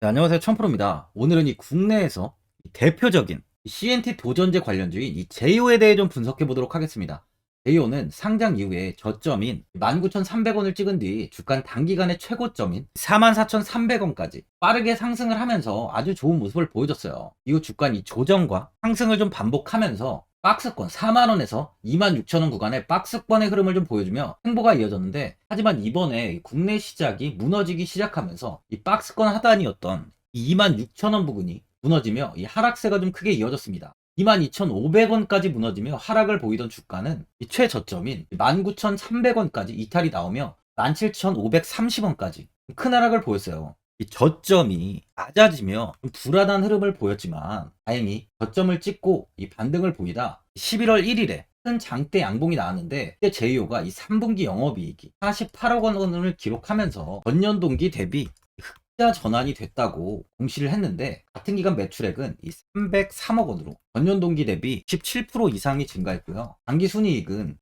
네, 안녕하세요. 천프로입니다. 오늘은 이 국내에서 이 대표적인 이 CNT 도전제 관련주인 이 제이오에 대해 좀 분석해 보도록 하겠습니다. 제이오는 상장 이후에 저점인 19,300원을 찍은 뒤 주간 단기간의 최고점인 44,300원까지 빠르게 상승을 하면서 아주 좋은 모습을 보여줬어요. 이후 주간 이 조정과 상승을 좀 반복하면서 박스권 4만원에서 26,000원 구간의 박스권의 흐름을 좀 보여주며 행보가 이어졌는데 하지만 이번에 이 국내 시작이 무너지기 시작하면서 이 박스권 하단이었던 26,000원 부근이 무너지며 이 하락세가 좀 크게 이어졌습니다. 22,500원까지 무너지며 하락을 보이던 주가는 이 최저점인 19,300원까지 이탈이 나오며 17,530원까지 큰 하락을 보였어요. 이 저점이 낮아지며 좀 불안한 흐름을 보였지만 다행히 저점을 찍고 이 반등을 보이다 11월 1일에 큰 장대 양봉이 나왔는데 그때 제이오가 이 3분기 영업이익이 48억 원을 기록하면서 전년 동기 대비 흑자 전환이 됐다고 공시를 했는데 같은 기간 매출액은 이 303억 원으로 전년 동기 대비 17% 이상이 증가했고요. 당기 순이익은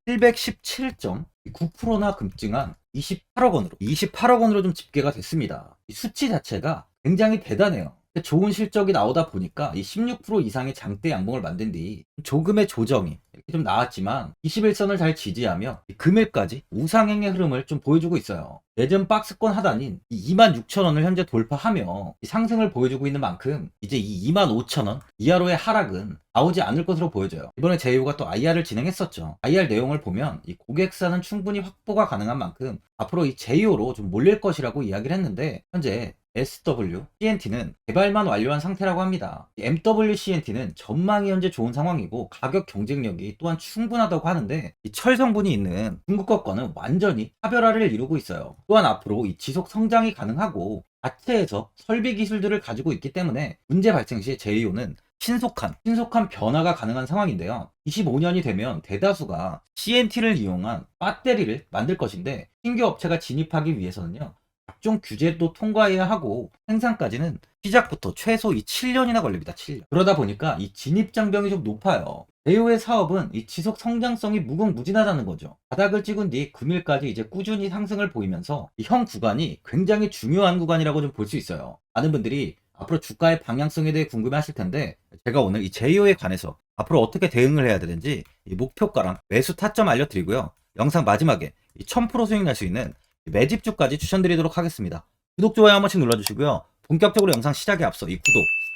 717.9%나 급증한 28억 원으로 28억 원으로 좀 집계가 됐습니다. 이 수치 자체가 굉장히 대단해요. 좋은 실적이 나오다 보니까 이 16% 이상의 장대 양봉을 만든 뒤 조금의 조정이 이렇게 좀 나왔지만 21선을 잘 지지하며 이 금일까지 우상행의 흐름을 좀 보여주고 있어요. 예전 박스권 하단인 26,000원을 현재 돌파하며 이 상승을 보여주고 있는 만큼 이제 이 25,000원 이하로의 하락은 나오지 않을 것으로 보여져요. 이번에 제이오가 또 IR을 진행했었죠. IR 내용을 보면 이 고객사는 충분히 확보가 가능한 만큼 앞으로 이 제이오로 좀 몰릴 것이라고 이야기를 했는데 현재 SW, CNT는 개발만 완료한 상태라고 합니다. MW CNT는 전망이 현재 좋은 상황이고 가격 경쟁력이 또한 충분하다고 하는데 이철 성분이 있는 중국 것과는 완전히 차별화를 이루고 있어요. 또한 앞으로 이 지속 성장이 가능하고 자체에서 설비 기술들을 가지고 있기 때문에 문제 발생 시 제이오는 신속한, 신속한 변화가 가능한 상황인데요. 25년이 되면 대다수가 CNT를 이용한 배터리를 만들 것인데 신규 업체가 진입하기 위해서는요. 각종 규제도 통과해야 하고 생산까지는 시작부터 최소 이 7년이나 걸립니다. 7년. 그러다 보니까 이 진입 장벽이 좀 높아요. 대우의 사업은 이 지속 성장성이 무궁무진하다는 거죠. 바닥을 찍은 뒤 금일까지 이제 꾸준히 상승을 보이면서 이현 구간이 굉장히 중요한 구간이라고 좀 볼 수 있어요. 많은 분들이 앞으로 주가의 방향성에 대해 궁금해 하실 텐데 제가 오늘 이 제이오에 관해서 앞으로 어떻게 대응을 해야 되는지 이 목표가랑 매수 타점 알려드리고요. 영상 마지막에 이1000% 수익 날 수 있는 매집주까지 추천드리도록 하겠습니다. 구독, 좋아요 한 번씩 눌러주시고요. 본격적으로 영상 시작에 앞서 이 구독, 이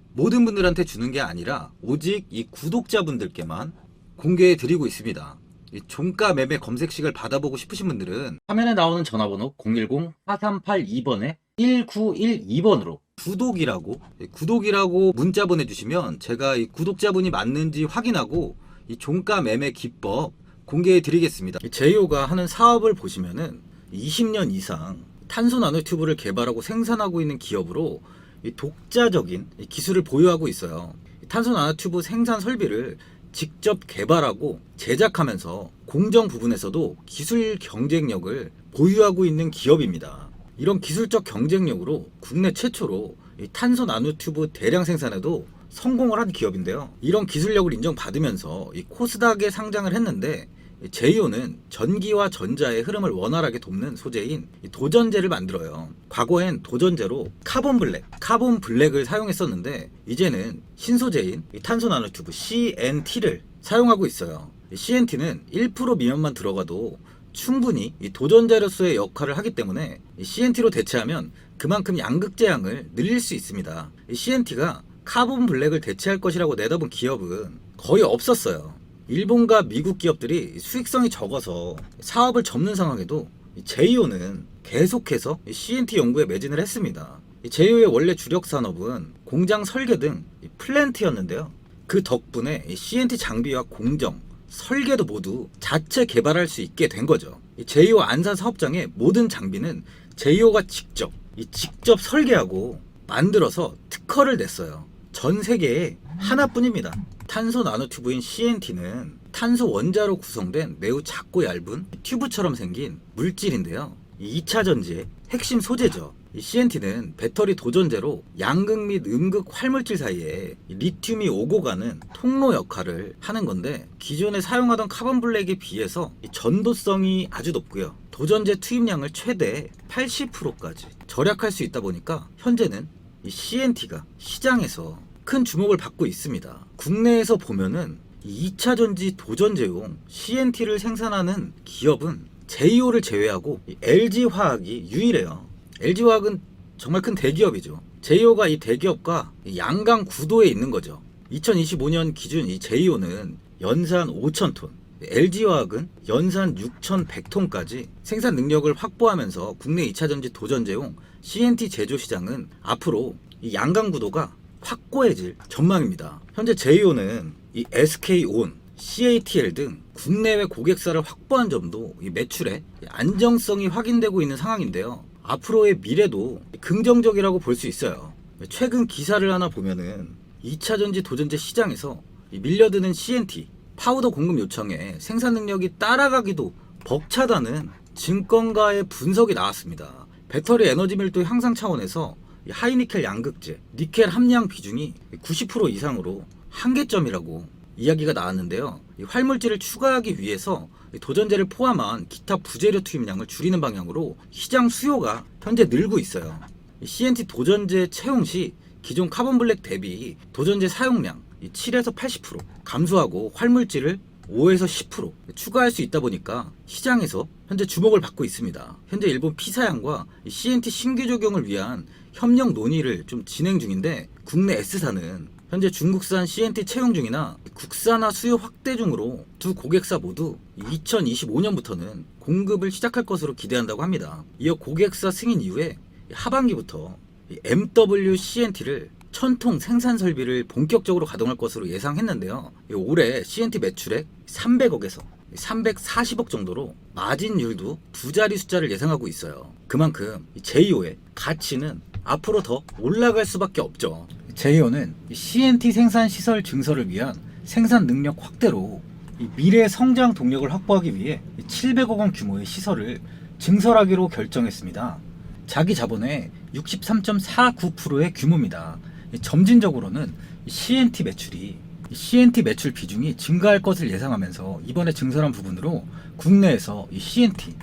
모든 분들한테 주는 게 아니라 오직 이 구독자분들께만 공개해 드리고 있습니다. 이 종가 매매 검색식을 받아보고 싶으신 분들은 화면에 나오는 전화번호 010-4382번에 1912번으로 구독이라고 예, 구독이라고 문자 보내주시면 제가 이 구독자분이 맞는지 확인하고 이 종가 매매 기법 공개해 드리겠습니다. 제이오가 하는 사업을 보시면은 20년 이상 탄소 나노 튜브를 개발하고 생산하고 있는 기업으로 이 독자적인 이 기술을 보유하고 있어요. 이 탄소 나노 튜브 생산 설비를 직접 개발하고 제작하면서 공정 부분에서도 기술 경쟁력을 보유하고 있는 기업입니다. 이런 기술적 경쟁력으로 국내 최초로 이 탄소 나노튜브 대량 생산에도 성공을 한 기업인데요. 이런 기술력을 인정받으면서 이 코스닥에 상장을 했는데 제이오는 전기와 전자의 흐름을 원활하게 돕는 소재인 이 도전제를 만들어요. 과거엔 도전제로 카본 블랙, 카본 블랙을 사용했었는데 이제는 신소재인 이 탄소 나노튜브 CNT를 사용하고 있어요. CNT는 1% 미만만 들어가도 충분히 이 도전제로서의 역할을 하기 때문에 이 CNT로 대체하면 그만큼 양극 재량을 늘릴 수 있습니다. 이 CNT가 카본 블랙을 대체할 것이라고 내다본 기업은 거의 없었어요. 일본과 미국 기업들이 수익성이 적어서 사업을 접는 상황에도 이 제이오는 계속해서 이 CNT 연구에 매진을 했습니다. 이 제이오의 원래 주력 산업은 공장 설계 등이 플랜트였는데요. 그 덕분에 이 CNT 장비와 공정, 설계도 모두 자체 개발할 수 있게 된 거죠. 이 제이오 안산 사업장의 모든 장비는 제이오가 직접 이 직접 설계하고 만들어서 특허를 냈어요. 전 세계에 하나뿐입니다. 탄소 나노튜브인 CNT는 탄소 원자로 구성된 매우 작고 얇은 튜브처럼 생긴 물질인데요. 이 2차 전지의 핵심 소재죠. 이 CNT는 배터리 도전제로 양극 및 음극 활물질 사이에 이 리튬이 오고 가는 통로 역할을 하는 건데 기존에 사용하던 카본 블랙에 비해서 이 전도성이 아주 높고요. 도전제 투입량을 최대 80%까지 절약할 수 있다 보니까 현재는 이 CNT가 시장에서 큰 주목을 받고 있습니다. 국내에서 보면은 이 2차 전지 도전제용 CNT를 생산하는 기업은 제이오를 제외하고 이 LG화학이 유일해요. LG화학은 정말 큰 대기업이죠. 제이오가 이 대기업과 이 양강 구도에 있는 거죠. 2025년 기준 이 제이오는 연산 5,000톤, LG화학은 연산 6,100톤까지 생산 능력을 확보하면서 국내 2차 전지 도전제용 CNT 제조 시장은 앞으로 이 양강 구도가 확고해질 전망입니다. 현재 제이오는 이 SK온, CATL 등 국내외 고객사를 확보한 점도 이 매출의 안정성이 확인되고 있는 상황인데요. 앞으로의 미래도 긍정적이라고 볼 수 있어요. 최근 기사를 하나 보면은 2차 전지 도전제 시장에서 이 밀려드는 CNT 파우더 공급 요청에 생산 능력이 따라가기도 벅차다는 증권가의 분석이 나왔습니다. 배터리 에너지 밀도 향상 차원에서 이 하이니켈 양극재, 니켈 함량 비중이 90% 이상으로 한계점이라고 이야기가 나왔는데요. 이 활물질을 추가하기 위해서 이 도전제를 포함한 기타 부재료 투입량을 줄이는 방향으로 시장 수요가 현재 늘고 있어요. 이 CNT 도전제 채용 시 기존 카본 블랙 대비 도전제 사용량 7에서 80% 감소하고 활물질을 5에서 10% 추가할 수 있다 보니까 시장에서 현재 주목을 받고 있습니다. 현재 일본 피사양과 이 CNT 신규 적용을 위한 협력 논의를 좀 진행 중인데 국내 S사는 현재 중국산 CNT 채용 중이나 국산화 수요 확대 중으로 두 고객사 모두 2025년부터는 공급을 시작할 것으로 기대한다고 합니다. 이어 고객사 승인 이후에 하반기부터 이 MW CNT를 천통 생산 설비를 본격적으로 가동할 것으로 예상했는데요. 이 올해 CNT 매출액 300억에서 340억 정도로 마진율도 두 자리 숫자를 예상하고 있어요. 그만큼 제이오의 가치는 앞으로 더 올라갈 수밖에 없죠. 제이오는 CNT 생산 시설 증설을 위한 생산 능력 확대로 이 미래 성장 동력을 확보하기 위해 700억 원 규모의 시설을 증설하기로 결정했습니다. 자기 자본의 63.49%의 규모입니다. 이 점진적으로는 CNT 매출이 이 CNT 매출 비중이 증가할 것을 예상하면서 이번에 증설한 부분으로 국내에서 이 CNT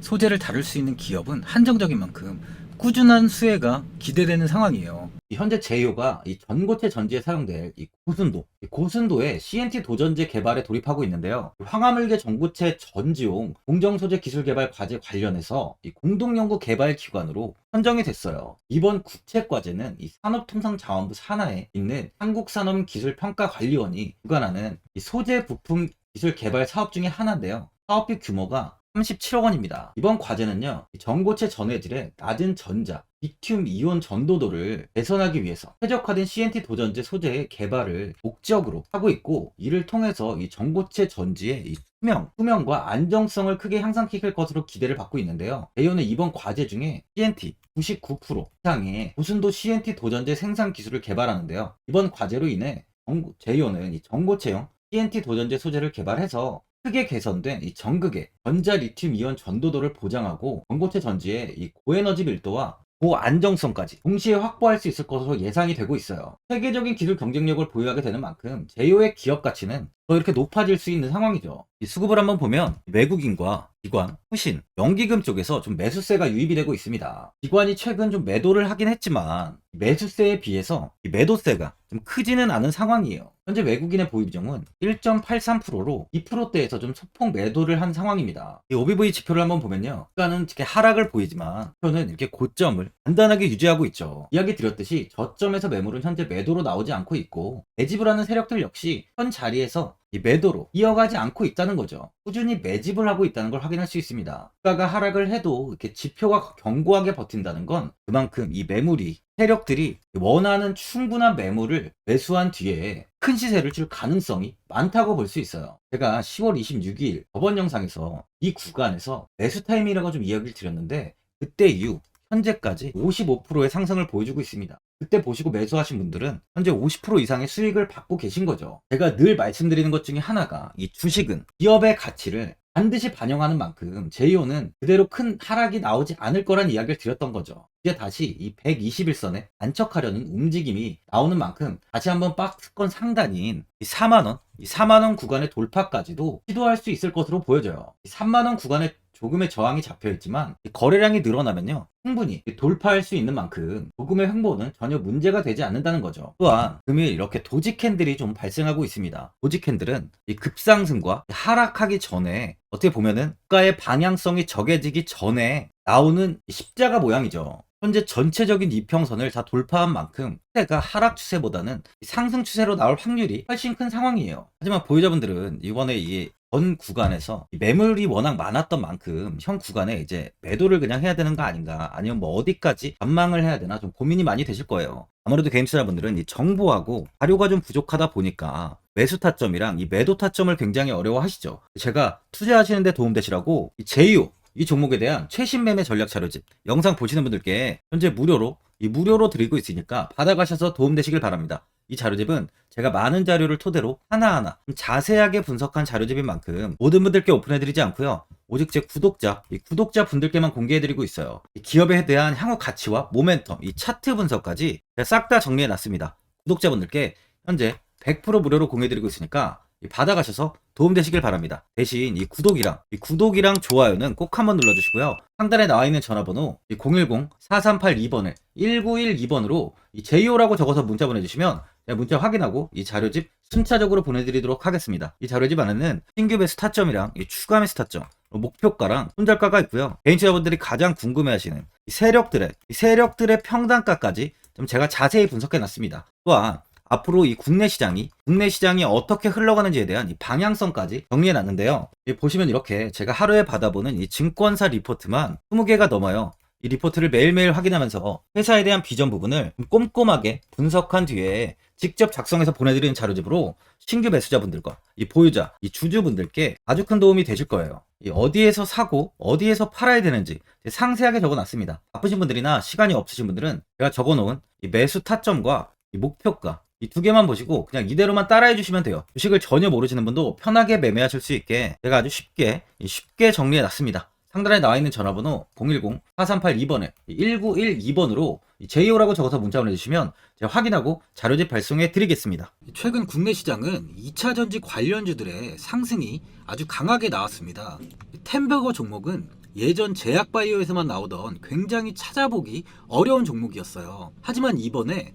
소재를 다룰 수 있는 기업은 한정적인 만큼 꾸준한 수혜가 기대되는 상황이에요. 이 현재 제이오가 이 전고체 전지에 사용될 이 고순도, 이 고순도의 CNT 도전제 개발에 돌입하고 있는데요. 황화물계 전고체 전지용 공정 소재 기술 개발 과제 관련해서 이 공동 연구 개발 기관으로 선정이 됐어요. 이번 국책 과제는 이 산업통상자원부 산하에 있는 한국산업기술평가관리원이 주관하는 이 소재 부품 기술 개발 사업 중에 하나인데요. 사업비 규모가 37억 원입니다. 이번 과제는요, 이 전고체 전해질의 낮은 전자, 리튬 이온 전도도를 개선하기 위해서 최적화된 CNT 도전제 소재의 개발을 목적으로 하고 있고, 이를 통해서 이 전고체 전지의 이 수명, 수명과 안정성을 크게 향상시킬 것으로 기대를 받고 있는데요. 대요는 이번 과제 중에 CNT 99% 이상의 고순도 CNT 도전제 생산 기술을 개발하는데요. 이번 과제로 인해 제이오는 이 전고체형 CNT 도전제 소재를 개발해서 크게 개선된 이 전극의 전자 리튬 이온 전도도를 보장하고 전고체 전지의 이 고에너지 밀도와 고 안정성까지 동시에 확보할 수 있을 것으로 예상이 되고 있어요. 세계적인 기술 경쟁력을 보유하게 되는 만큼 제이오의 기업 가치는 더 이렇게 높아질 수 있는 상황이죠. 이 수급을 한번 보면 외국인과 기관, 후신, 연기금 쪽에서 좀 매수세가 유입이 되고 있습니다. 기관이 최근 좀 매도를 하긴 했지만 매수세에 비해서 이 매도세가 좀 크지는 않은 상황이에요. 현재 외국인의 보유 비중은 1.83%로 2%대에서 좀 소폭 매도를 한 상황입니다. 이 OBV 지표를 한번 보면요. 주가는 이렇게 하락을 보이지만 표는 이렇게 고점을 단단하게 유지하고 있죠. 이야기 드렸듯이 저점에서 매물은 현재 매도로 나오지 않고 있고 매집을 하는 세력들 역시 현 자리에서 이 매도로 이어가지 않고 있다는 거죠. 꾸준히 매집을 하고 있다는 걸 확인할 수 있습니다. 주가가 하락을 해도 이렇게 지표가 견고하게 버틴다는 건 그만큼 이 매물이 세력들이 원하는 충분한 매물을 매수한 뒤에 큰 시세를 줄 가능성이 많다고 볼 수 있어요. 제가 10월 26일 저번 영상에서 이 구간에서 매수 타임이라고 좀 이야기를 드렸는데 그때 이후 현재까지 55%의 상승을 보여주고 있습니다. 그때 보시고 매수하신 분들은 현재 50% 이상의 수익을 받고 계신 거죠. 제가 늘 말씀드리는 것 중에 하나가 이 주식은 기업의 가치를 반드시 반영하는 만큼 제이오는 그대로 큰 하락이 나오지 않을 거란 이야기를 드렸던 거죠. 이제 다시 이 121선에 안착하려는 움직임이 나오는 만큼 다시 한번 박스권 상단인 4만원, 이 4만원 구간의 돌파까지도 시도할 수 있을 것으로 보여져요. 3만원 구간의 조금의 저항이 잡혀 있지만 거래량이 늘어나면요 충분히 돌파할 수 있는 만큼 조금의 횡보는 전혀 문제가 되지 않는다는 거죠. 또한 금일 이렇게 도지 캔들이 좀 발생하고 있습니다. 도지 캔들은 이 급상승과 하락하기 전에 어떻게 보면은 국가의 방향성이 정해지기 전에 나오는 십자가 모양이죠. 현재 전체적인 이평선을 다 돌파한 만큼 추세가 하락 추세보다는 상승 추세로 나올 확률이 훨씬 큰 상황이에요. 하지만 보유자분들은 이번에 이전 구간에서 매물이 워낙 많았던 만큼 현 구간에 이제 매도를 그냥 해야 되는 거 아닌가 아니면 뭐 어디까지 전망을 해야 되나 좀 고민이 많이 되실 거예요. 아무래도 개인 투자분들은 이 정보하고 자료가 좀 부족하다 보니까 매수 타점이랑 이 매도 타점을 굉장히 어려워하시죠. 제가 투자하시는데 도움되시라고 이 제이오 이 종목에 대한 최신 매매 전략 자료집 영상 보시는 분들께 현재 무료로 이 무료로 드리고 있으니까 받아가셔서 도움되시길 바랍니다. 이 자료집은 제가 많은 자료를 토대로 하나하나 자세하게 분석한 자료집인 만큼 모든 분들께 오픈해드리지 않고요. 오직 제 구독자, 이 구독자 분들께만 공개해드리고 있어요. 이 기업에 대한 향후 가치와 모멘텀, 이 차트 분석까지 싹 다 정리해놨습니다. 구독자분들께 현재 100% 무료로 공개해드리고 있으니까 받아가셔서 도움되시길 바랍니다. 대신 이 구독이랑 이 구독이랑 좋아요는 꼭 한번 눌러주시고요. 상단에 나와 있는 전화번호 010-4382번을 1912번으로 이 JO라고 적어서 문자 보내주시면 문자 확인하고 이 자료집 순차적으로 보내드리도록 하겠습니다. 이 자료집 안에는 신규 배수 타점이랑 이 추가 매수 타점 목표가랑 손절가가 있고요. 개인 투자분들이 가장 궁금해하시는 이 세력들의 이 세력들의 평단가까지 좀 제가 자세히 분석해 놨습니다. 또한 앞으로 이 국내 시장이 국내 시장이 어떻게 흘러가는지에 대한 이 방향성까지 정리해 놨는데요. 보시면 이렇게 제가 하루에 받아보는 이 증권사 리포트만 20개가 넘어요. 이 리포트를 매일매일 확인하면서 회사에 대한 비전 부분을 꼼꼼하게 분석한 뒤에 직접 작성해서 보내드리는 자료집으로 신규 매수자분들과 이 보유자, 이 주주분들께 아주 큰 도움이 되실 거예요. 이 어디에서 사고 어디에서 팔아야 되는지 상세하게 적어놨습니다. 바쁘신 분들이나 시간이 없으신 분들은 제가 적어놓은 이 매수 타점과 이 목표가 이 두 개만 보시고 그냥 이대로만 따라해 주시면 돼요. 주식을 전혀 모르시는 분도 편하게 매매하실 수 있게 제가 아주 쉽게 쉽게 정리해 놨습니다. 상단에 나와 있는 전화번호 010-4382번에 1912번으로 JO라고 적어서 문자 보내주시면 제가 확인하고 자료집 발송해 드리겠습니다. 최근 국내 시장은 2차 전지 관련주들의 상승이 아주 강하게 나왔습니다. 템버거 종목은 예전 제약바이오에서만 나오던 굉장히 찾아보기 어려운 종목이었어요. 하지만 이번에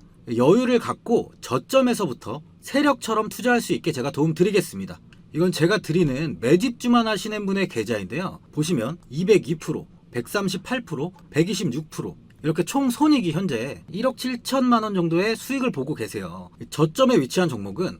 여유를 갖고 저점에서부터 세력처럼 투자할 수 있게 제가 도움 드리겠습니다. 이건 제가 드리는 매집주만 하시는 분의 계좌인데요. 보시면 202%, 138%, 126% 이렇게 총 손익이 현재 1억 7천만 원 정도의 수익을 보고 계세요. 저점에 위치한 종목은